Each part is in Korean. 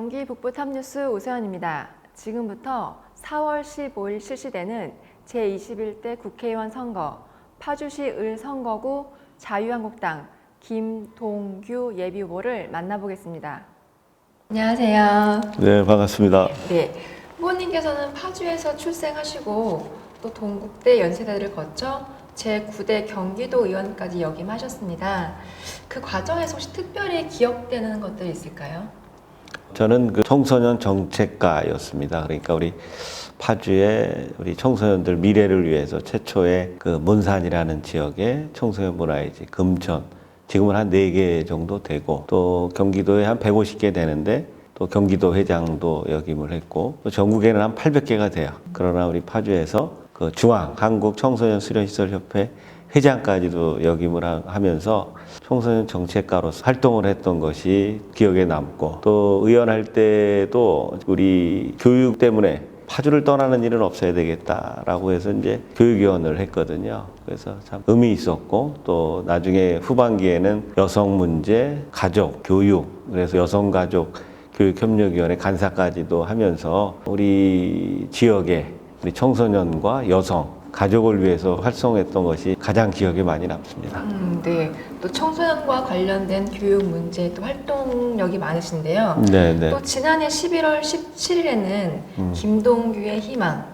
경기 북부 탑뉴스 오세환입니다. 지금부터 4월 15일 실시되는 제21대 국회의원 선거 파주시 을 선거구 자유한국당 김동규 예비후보를 만나보겠습니다. 안녕하세요. 네, 반갑습니다. 네, 후보님께서는 파주에서 출생하시고 또 동국대 연세대를 거쳐 제9대 경기도 의원까지 역임하셨습니다. 그 과정에서 혹시 특별히 기억되는 것들이 있을까요? 저는 그 청소년 정책가였습니다. 그러니까 우리 파주의 우리 청소년들 미래를 위해서 최초의 그 문산이라는 지역의 청소년 문화이지 금천 지금은 한 네 개 정도 되고 또 경기도에 한 150개 되는데 또 경기도 회장도 역임을 했고 또 전국에는 한 800개가 돼요. 그러나 우리 파주에서 그 중앙 한국 청소년 수련시설 협회 회장까지도 역임을 하- 하면서 청소년 정책가로서 활동을 했던 것이 기억에 남고 또 의원할 때도 우리 교육 때문에 파주를 떠나는 일은 없어야 되겠다라고 해서 이제 교육위원을 했거든요. 그래서 참 의미 있었고 또 나중에 후반기에는 여성 문제, 가족, 교육 그래서 여성 가족 교육협력위원회 간사까지도 하면서 우리 지역의 우리 청소년과 여성 가족을 위해서 활성했던 것이 가장 기억에 많이 남습니다. 음, 네. 또 청소년과 관련된 교육 문제 또 활동력이 많으신데요. 네, 네. 또 지난해 11월 17일에는 음. 김동규의 희망,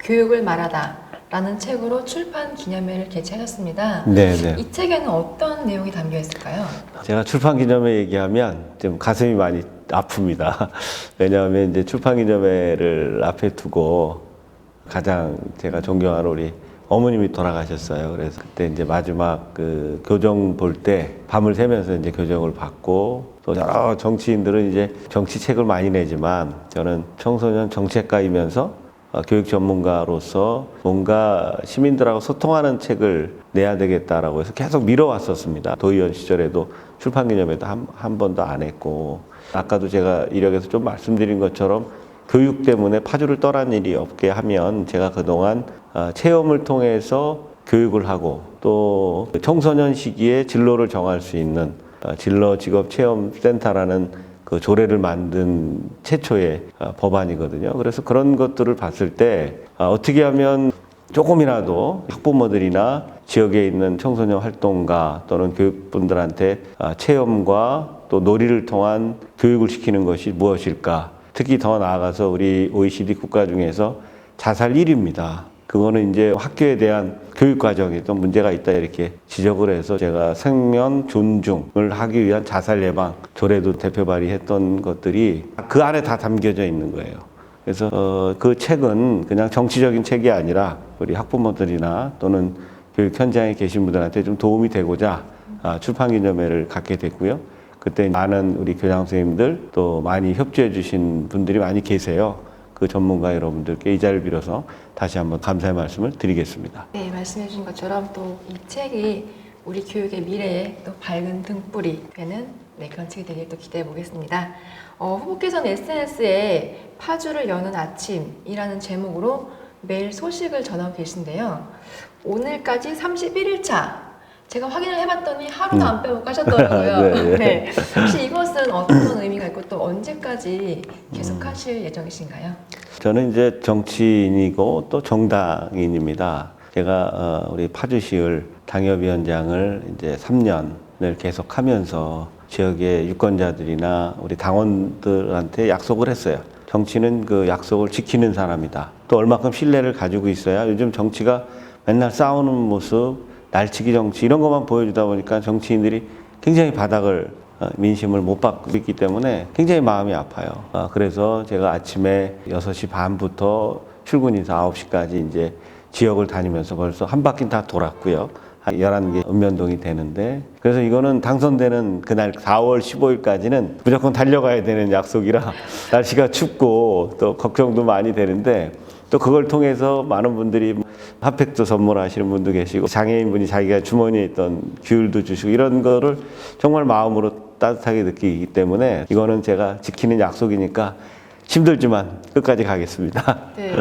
교육을 말하다 라는 책으로 출판 기념회를 개최하셨습니다. 네, 네. 이 책에는 어떤 내용이 담겨 있을까요? 제가 출판 기념회 얘기하면 좀 가슴이 많이 아픕니다. 왜냐하면 이제 출판 기념회를 앞에 두고 가장 제가 존경하는 우리 어머님이 돌아가셨어요. 그래서 그때 이제 마지막 그 교정 볼 때 밤을 새면서 이제 교정을 받고 또 여러 정치인들은 이제 정치책을 많이 내지만 저는 청소년 정책가이면서 어, 교육 전문가로서 뭔가 시민들하고 소통하는 책을 내야 되겠다라고 해서 계속 미뤄왔었습니다. 도의원 시절에도 출판 기념회도 한, 한 번도 안 했고 아까도 제가 이력에서 좀 말씀드린 것처럼 교육 때문에 파주를 떠난 일이 없게 하면 제가 그동안 어, 체험을 통해서 교육을 하고 또 청소년 시기에 진로를 정할 수 있는 어, 진로 직업 체험 센터라는 그 조례를 만든 최초의 어, 법안이거든요. 그래서 그런 것들을 봤을 때 아, 어떻게 하면 조금이라도 학부모들이나 지역에 있는 청소년 활동가 또는 교육분들한테 아, 체험과 또 놀이를 통한 교육을 시키는 것이 무엇일까? 특히 더 나아가서 우리 OECD 국가 중에서 자살 1위입니다. 그거는 이제 학교에 대한 교육 과정에 좀 문제가 있다 이렇게 지적을 해서 제가 생명 존중을 하기 위한 자살 예방 조례도 대표 발의했던 것들이 그 안에 다 담겨져 있는 거예요. 그래서 어, 그 책은 그냥 정치적인 책이 아니라 우리 학부모들이나 또는 교육 현장에 계신 분들한테 좀 도움이 되고자 아, 출판 기념회를 갖게 됐고요. 그때 많은 우리 교장 선생님들 또 많이 협조해 주신 분들이 많이 계세요. 그 전문가 여러분들께 이 자리를 빌어서 다시 한번 감사의 말씀을 드리겠습니다. 네, 말씀해 주신 것처럼 또 이 책이 우리 교육의 미래에 또 밝은 등불이 되는 네, 그런 책이 되길 또 기대해 보겠습니다. 어, 후보께서는 SNS에 파주를 여는 아침이라는 제목으로 매일 소식을 전하고 계신데요. 오늘까지 31일차 제가 확인을 해봤더니 하루도 안 빼고 가셨더라고요. 네, 네. 네. 혹시 이것은 어떤 의미가 있고 또 언제까지 계속하실 예정이신가요? 저는 이제 정치인이고 또 정당인입니다. 제가 어, 우리 파주시을 당협위원장을 이제 3년을 계속하면서 지역의 유권자들이나 우리 당원들한테 약속을 했어요. 정치는 그 약속을 지키는 사람이다. 또 얼마큼 신뢰를 가지고 있어야 요즘 정치가 맨날 싸우는 모습, 날치기 정치 이런 것만 보여주다 보니까 정치인들이 굉장히 바닥을 어, 민심을 못 받고 있기 때문에 굉장히 마음이 아파요. 어, 그래서 제가 아침에 6시 반부터 출근해서 9시까지 이제 지역을 다니면서 벌써 한 바퀴 다 돌았고요. 한 11개 읍면동이 되는데 그래서 이거는 당선되는 그날 4월 15일까지는 무조건 달려가야 되는 약속이라 날씨가 춥고 또 걱정도 많이 되는데 또 그걸 통해서 많은 분들이 핫팩도 선물하시는 분도 계시고 장애인분이 자기가 주머니에 있던 귤도 주시고 이런 거를 정말 마음으로 따뜻하게 느끼기 때문에 이거는 제가 지키는 약속이니까 힘들지만 끝까지 가겠습니다. 네.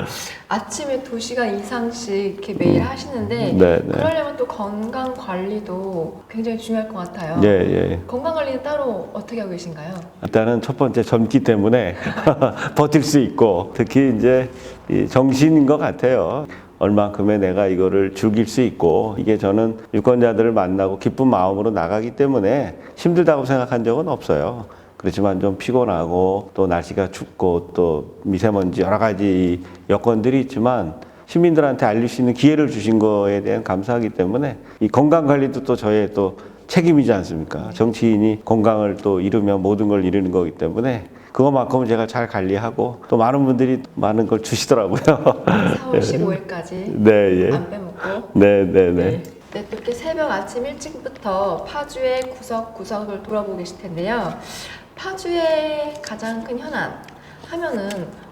아침에 2시간 이상씩 이렇게 매일 하시는데 네, 네. 그러려면 또 건강 관리도 굉장히 중요할 것 같아요. 예, 예. 건강 관리는 따로 어떻게 하고 계신가요? 일단은 첫 번째 젊기 때문에 버틸 수 있고 특히 이제 이 정신인 것 같아요. 얼만큼의 내가 이거를 즐길 수 있고 이게 저는 유권자들을 만나고 기쁜 마음으로 나가기 때문에 힘들다고 생각한 적은 없어요. 그렇지만 좀 피곤하고 또 날씨가 춥고 또 미세먼지 여러 가지 여건들이 있지만 시민들한테 알릴 수 있는 기회를 주신 거에 대한 감사하기 때문에 이 건강 관리도 또 저의 또 책임이지 않습니까? 정치인이 건강을 또 잃으면 모든 걸 잃는 거기 때문에 그것만큼은 제가 잘 관리하고 또 많은 분들이 많은 걸 주시더라고요. 4월 15일까지 네, 예. 안 빼먹고 네, 네, 네. 네. 네, 또 이렇게 새벽 아침 일찍부터 파주의 구석구석을 돌아보고 계실 텐데요. 파주의 가장 큰 현안 하면은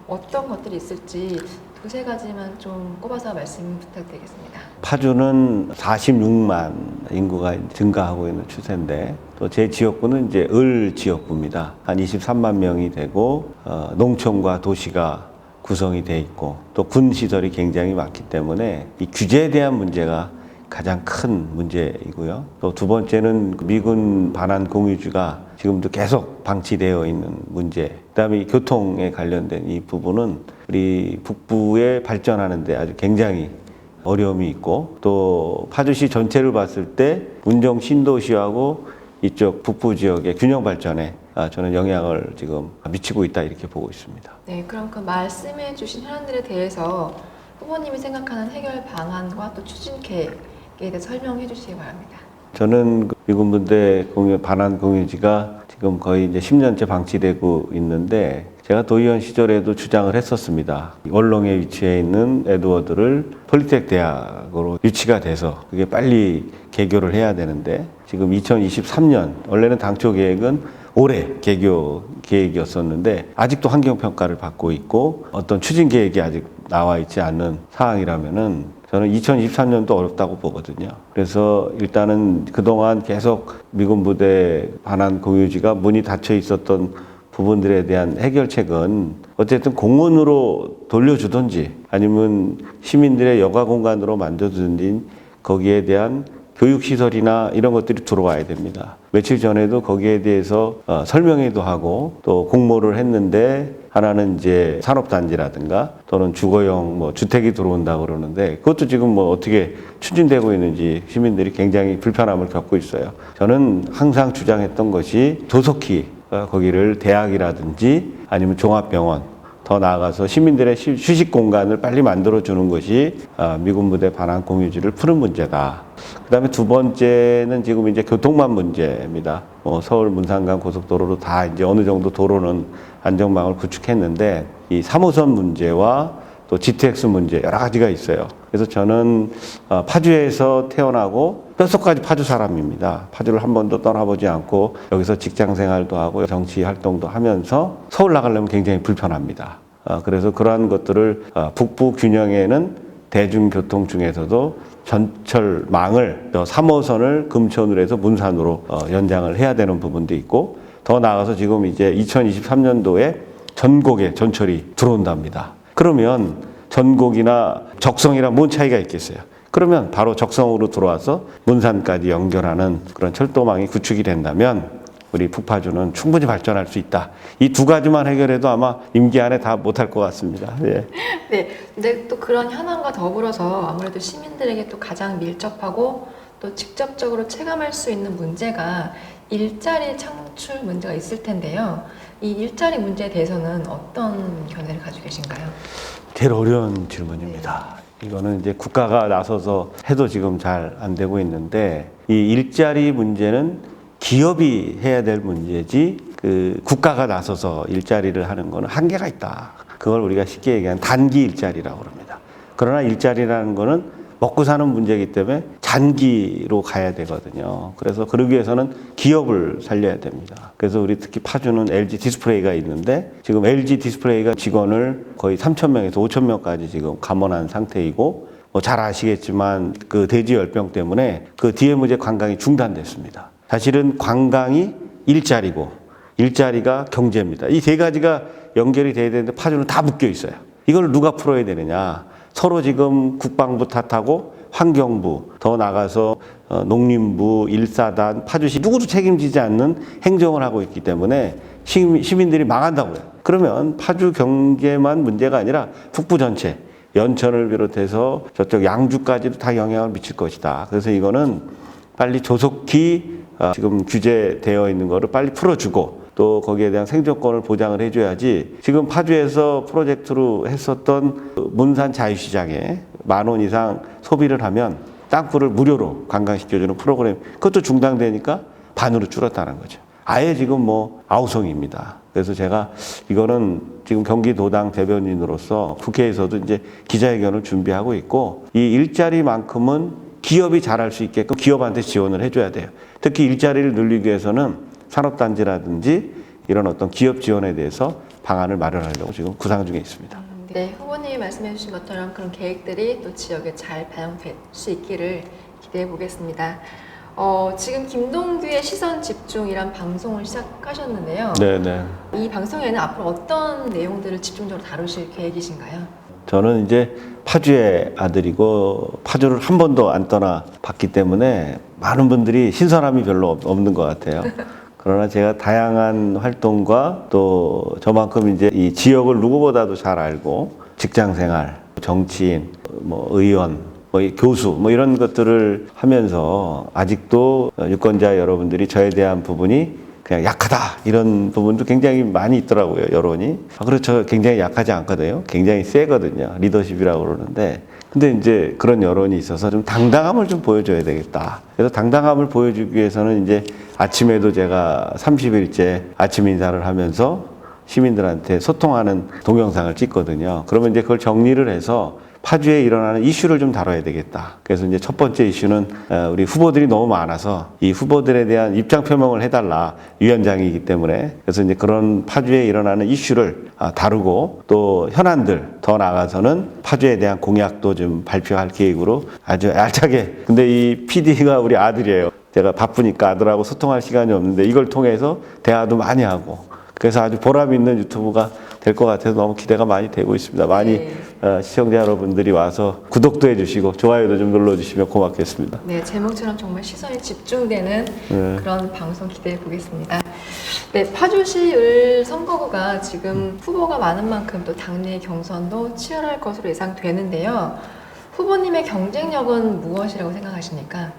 어떤 것들이 있을지 두세 가지만 좀 꼽아서 말씀 부탁드리겠습니다. 파주는 46만 인구가 증가하고 있는 추세인데 또 제 지역구는 이제 을 지역구입니다. 한 23만 명이 되고 어, 농촌과 도시가 구성이 돼 있고 또 군 시설이 굉장히 많기 때문에 이 규제에 대한 문제가 가장 큰 문제이고요. 또 두 번째는 그 미군 반환 공유주가 지금도 계속 방치되어 있는 문제. 그다음에 이 교통에 관련된 이 부분은 우리 북부에 발전하는데 아주 굉장히 어려움이 있고 또 파주시 전체를 봤을 때 운정 신도시하고 이쪽 북부 지역의 균형 발전에 아, 저는 영향을 지금 미치고 있다 이렇게 보고 있습니다. 네, 그럼 그 말씀해 주신 현안들에 대해서 후보님이 생각하는 해결 방안과 또 추진 계획에 대해 설명해 주시기 바랍니다. 저는 그 미군 부대 공유 반환 공유지가 지금 거의 이제 10년째 방치되고 있는데 제가 도의원 시절에도 주장을 했었습니다. 원롱에 위치해 있는 에드워드를 폴리텍 대학으로 유치가 돼서 그게 빨리 개교를 해야 되는데 지금 2023년 원래는 당초 계획은 올해 개교 계획이었었는데 아직도 환경 평가를 받고 있고 어떤 추진 계획이 아직 나와 있지 않은 상황이라면은 저는 2023년도 어렵다고 보거든요. 그래서 일단은 그동안 계속 미군 부대 반환 공유지가 문이 닫혀 있었던 부분들에 대한 해결책은 어쨌든 공원으로 돌려주든지 아니면 시민들의 여가 공간으로 만들어주든지 거기에 대한 교육시설이나 이런 것들이 들어와야 됩니다. 며칠 전에도 거기에 대해서 어, 설명회도 하고 또 공모를 했는데 하나는 이제 산업단지라든가 또는 주거용 뭐 주택이 들어온다 그러는데 그것도 지금 뭐 어떻게 추진되고 있는지 시민들이 굉장히 불편함을 겪고 있어요. 저는 항상 주장했던 것이 조속히 어, 거기를 대학이라든지 아니면 종합병원 더 나아가서 시민들의 쉬- 휴식 공간을 빨리 만들어 주는 것이 아, 미군 부대 반환 공유지를 푸는 문제다. 그다음에 두 번째는 지금 이제 교통만 문제입니다. 뭐 서울 문산간 고속도로로 다 이제 어느 정도 도로는 안정망을 구축했는데 이 3호선 문제와 또 GTX 문제 여러 가지가 있어요. 그래서 저는 어, 파주에서 태어나고 뼛속까지 파주 사람입니다. 파주를 한 번도 떠나보지 않고 여기서 직장 생활도 하고 정치 활동도 하면서 서울 나가려면 굉장히 불편합니다. 어, 그래서 그러한 것들을 어, 북부 균형에는 대중교통 중에서도 전철망을 3호선을 금천으로 해서 문산으로 어, 연장을 해야 되는 부분도 있고 더 나아가서 지금 이제 2023년도에 전곡에 전철이 들어온답니다. 그러면 전곡이나 적성이랑 뭔 차이가 있겠어요? 그러면 바로 적성으로 들어와서 문산까지 연결하는 그런 철도망이 구축이 된다면 우리 북파주는 충분히 발전할 수 있다. 이 두 가지만 해결해도 아마 임기 안에 다 못할 것 같습니다. 예. 네, 근데 또 그런 현안과 더불어서 아무래도 시민들에게 또 가장 밀접하고 또 직접적으로 체감할 수 있는 문제가 일자리 창출 문제가 있을 텐데요. 이 일자리 문제에 대해서는 어떤 견해를 가지고 계신가요? 제일 어려운 질문입니다. 이거는 이제 국가가 나서서 해도 지금 잘 안 되고 있는데 이 일자리 문제는 기업이 해야 될 문제지 그 국가가 나서서 일자리를 하는 거는 한계가 있다. 그걸 우리가 쉽게 얘기하는 단기 일자리라고 그럽니다. 그러나 일자리라는 거는 먹고 사는 문제이기 때문에 장기로 가야 되거든요. 그래서 그러기 위해서는 기업을 살려야 됩니다. 그래서 우리 특히 파주는 LG 디스플레이가 있는데 지금 LG 디스플레이가 직원을 거의 3천 명에서 5천 명까지 지금 감원한 상태이고 뭐 잘 아시겠지만 그 돼지 열병 때문에 그 DMZ 관광이 중단됐습니다. 사실은 관광이 일자리고 일자리가 경제입니다. 이 세 가지가 연결이 돼야 되는데 파주는 다 묶여 있어요. 이걸 누가 풀어야 되느냐? 서로 지금 국방부 탓하고 환경부 더 나가서 어, 농림부 일사단 파주시 누구도 책임지지 않는 행정을 하고 있기 때문에 시민, 시민들이 망한다고요. 그러면 파주 경제만 문제가 아니라 북부 전체 연천을 비롯해서 저쪽 양주까지도 다 영향을 미칠 것이다. 그래서 이거는 빨리 조속히 어, 지금 규제되어 있는 거를 빨리 풀어주고 또 거기에 대한 생존권을 보장을 해줘야지 지금 파주에서 프로젝트로 했었던 그 문산 자유시장에 만 원 이상 소비를 하면 땅굴을 무료로 관광시켜주는 프로그램 그것도 중단되니까 반으로 줄었다는 거죠. 아예 지금 뭐 아우성입니다. 그래서 제가 이거는 지금 경기도당 대변인으로서 국회에서도 이제 기자회견을 준비하고 있고 이 일자리만큼은 기업이 잘할 수 있게끔 기업한테 지원을 해줘야 돼요. 특히 일자리를 늘리기 위해서는 산업단지라든지 이런 어떤 기업 지원에 대해서 방안을 마련하려고 지금 구상 중에 있습니다. 네, 후보님이 말씀해 주신 것처럼 그런 계획들이 또 지역에 잘 반영될 수 있기를 기대해 보겠습니다. 어, 지금 김동규의 시선 집중이란 방송을 시작하셨는데요. 네네. 이 방송에는 앞으로 어떤 내용들을 집중적으로 다루실 계획이신가요? 저는 이제 파주의 아들이고 파주를 한 번도 안 떠나 봤기 때문에 많은 분들이 신선함이 별로 없- 없는 것 같아요. 그러나 제가 다양한 활동과 또 저만큼 이제 이 지역을 누구보다도 잘 알고 직장 생활, 정치인, 뭐 의원, 뭐이 교수 뭐 이런 것들을 하면서 아직도 유권자 여러분들이 저에 대한 부분이 그냥 약하다 이런 부분도 굉장히 많이 있더라고요 여론이. 아, 그렇죠. 굉장히 약하지 않거든요. 굉장히 세거든요. 리더십이라고 그러는데 근데 이제 그런 여론이 있어서 좀 당당함을 좀 보여줘야 되겠다. 그래서 당당함을 보여주기 위해서는 이제 아침에도 제가 30일째 아침 인사를 하면서 시민들한테 소통하는 동영상을 찍거든요. 그러면 이제 그걸 정리를 해서 파주에 일어나는 이슈를 좀 다뤄야 되겠다. 그래서 이제 첫 번째 이슈는 어, 우리 후보들이 너무 많아서 이 후보들에 대한 입장 표명을 해달라 위원장이기 때문에 그래서 이제 그런 파주에 일어나는 이슈를 아, 다루고 또 현안들 더 나아가서는 파주에 대한 공약도 좀 발표할 계획으로 아주 알차게. 근데 이 PD가 우리 아들이에요. 제가 바쁘니까 아들하고 소통할 시간이 없는데 이걸 통해서 대화도 많이 하고 그래서 아주 보람 있는 유튜브가 될 것 같아서 너무 기대가 많이 되고 있습니다. 많이 네. 어, 시청자 여러분들이 와서 구독도 해주시고 좋아요도 좀 눌러주시면 고맙겠습니다. 네, 제목처럼 정말 시선이 집중되는 네. 그런 방송 기대해 보겠습니다. 네, 파주시 을 선거구가 지금 후보가 많은 만큼 또 당내 경선도 치열할 것으로 예상되는데요. 후보님의 경쟁력은 무엇이라고 생각하십니까?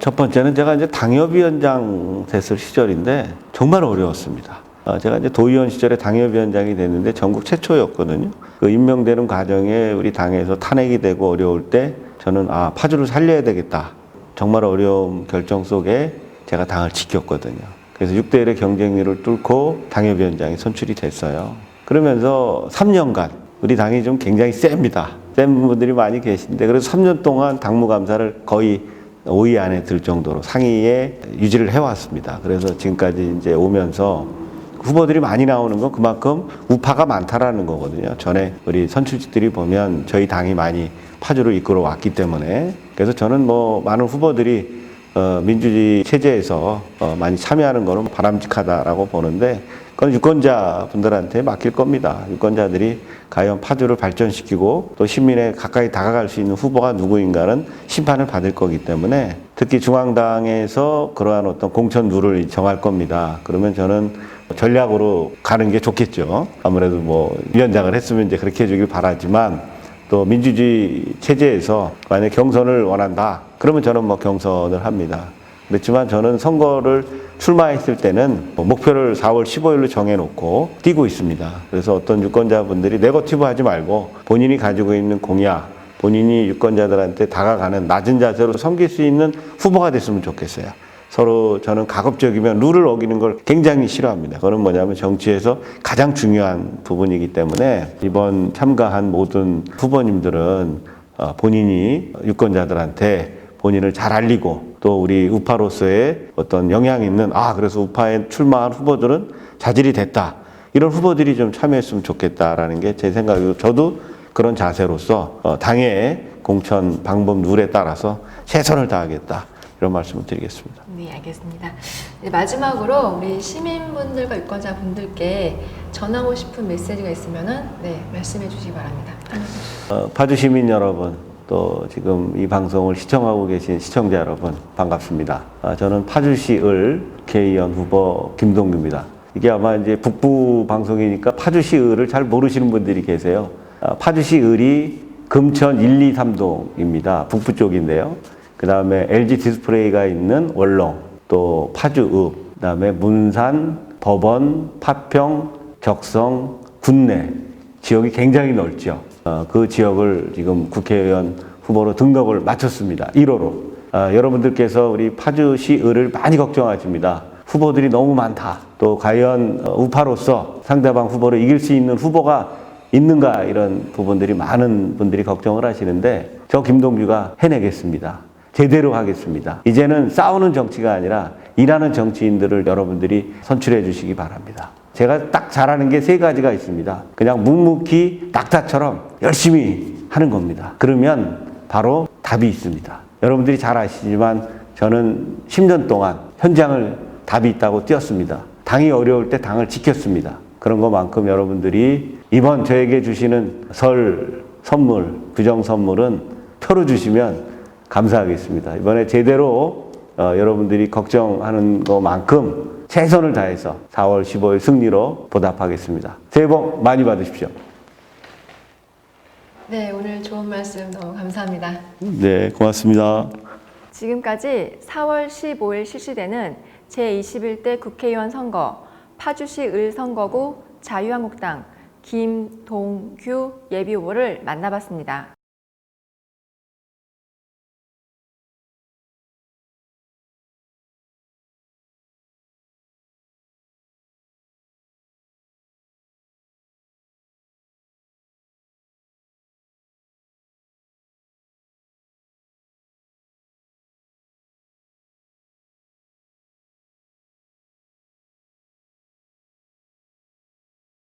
첫 번째는 제가 이제 당협위원장 됐을 시절인데 정말 어려웠습니다. 어, 제가 이제 도의원 시절에 당협위원장이 됐는데 전국 최초였거든요. 그 임명되는 과정에 우리 당에서 탄핵이 되고 어려울 때 저는 아 파주를 살려야 되겠다. 정말 어려운 결정 속에 제가 당을 지켰거든요. 그래서 6대 1의 경쟁률을 뚫고 당협위원장이 선출이 됐어요. 그러면서 3년간 우리 당이 좀 굉장히 셉니다. 센 분들이 많이 계신데 그래서 3년 동안 당무감사를 거의 5위 안에 들 정도로 상위에 유지를 해왔습니다. 그래서 지금까지 이제 오면서 후보들이 많이 나오는 건 그만큼 우파가 많다라는 거거든요. 전에 우리 선출직들이 보면 저희 당이 많이 파주를 이끌어 왔기 때문에 그래서 저는 뭐 많은 후보들이 어, 민주주의 체제에서 어, 많이 참여하는 거는 바람직하다라고 보는데 그건 유권자 분들한테 맡길 겁니다. 유권자들이 과연 파주를 발전시키고 또 시민에 가까이 다가갈 수 있는 후보가 누구인가는 심판을 받을 거기 때문에 특히 중앙당에서 그러한 어떤 공천 룰을 정할 겁니다. 그러면 저는 전략으로 가는 게 좋겠죠. 아무래도 뭐 위원장을 했으면 이제 그렇게 해주길 바라지만 또 민주주의 체제에서 만약 경선을 원한다. 그러면 저는 뭐 경선을 합니다. 그렇지만 저는 선거를 출마했을 때는 뭐 목표를 4월 15일로 정해놓고 뛰고 있습니다. 그래서 어떤 유권자분들이 네거티브 하지 말고 본인이 가지고 있는 공약, 본인이 유권자들한테 다가가는 낮은 자세로 섬길 수 있는 후보가 됐으면 좋겠어요. 서로 저는 가급적이면 룰을 어기는 걸 굉장히 싫어합니다. 그건 뭐냐면 정치에서 가장 중요한 부분이기 때문에 이번 참가한 모든 후보님들은 어, 본인이 유권자들한테 본인을 잘 알리고 또 우리 우파로서의 어떤 영향 있는 아 그래서 우파에 출마한 후보들은 자질이 됐다 이런 후보들이 좀 참여했으면 좋겠다라는 게 제 생각이고 저도 그런 자세로서 어, 당의 공천 방법 룰에 따라서 최선을 다하겠다 이런 말씀을 드리겠습니다. 네, 알겠습니다. 네, 마지막으로 우리 시민분들과 유권자분들께 전하고 싶은 메시지가 있으면은 네, 말씀해 주시기 바랍니다. 어, 파주 시민 여러분, 또 지금 이 방송을 시청하고 계신 시청자 여러분, 반갑습니다. 아, 저는 파주시 을 국회의원 후보 김동규입니다. 이게 아마 이제 북부 방송이니까 파주시 을을 잘 모르시는 분들이 계세요. 아, 파주시 을이 금천 1, 2, 3동입니다. 북부 쪽인데요. 그 다음에 LG 디스플레이가 있는 월롱, 또 파주읍, 그 다음에 문산, 법원, 파평, 적성, 군내 지역이 굉장히 넓죠. 어, 그 지역을 지금 국회의원 후보로 등록을 마쳤습니다. 1호로. 아, 여러분들께서 우리 파주시 을을 많이 걱정하십니다. 후보들이 너무 많다. 또 과연 어, 우파로서 상대방 후보를 이길 수 있는 후보가 있는가 이런 부분들이 많은 분들이 걱정을 하시는데 저 김동규가 해내겠습니다. 제대로 하겠습니다. 이제는 싸우는 정치가 아니라 일하는 정치인들을 여러분들이 선출해 주시기 바랍니다. 제가 딱 잘하는 게 세 가지가 있습니다. 그냥 묵묵히 낙타처럼 열심히 하는 겁니다. 그러면 바로 답이 있습니다. 여러분들이 잘 아시지만 저는 10년 동안 현장을 답이 있다고 뛰었습니다. 당이 어려울 때 당을 지켰습니다. 그런 것만큼 여러분들이 이번 저에게 주시는 설 선물, 규정 선물은 표로 주시면 감사하겠습니다. 이번에 제대로 어, 여러분들이 걱정하는 것만큼 최선을 다해서 4월 15일 승리로 보답하겠습니다. 새해 복 많이 받으십시오. 네, 오늘 좋은 말씀 너무 감사합니다. 네, 고맙습니다. 지금까지 4월 15일 실시되는 제21대 국회의원 선거 파주시 을 선거구 자유한국당 김동규 예비후보를 만나봤습니다.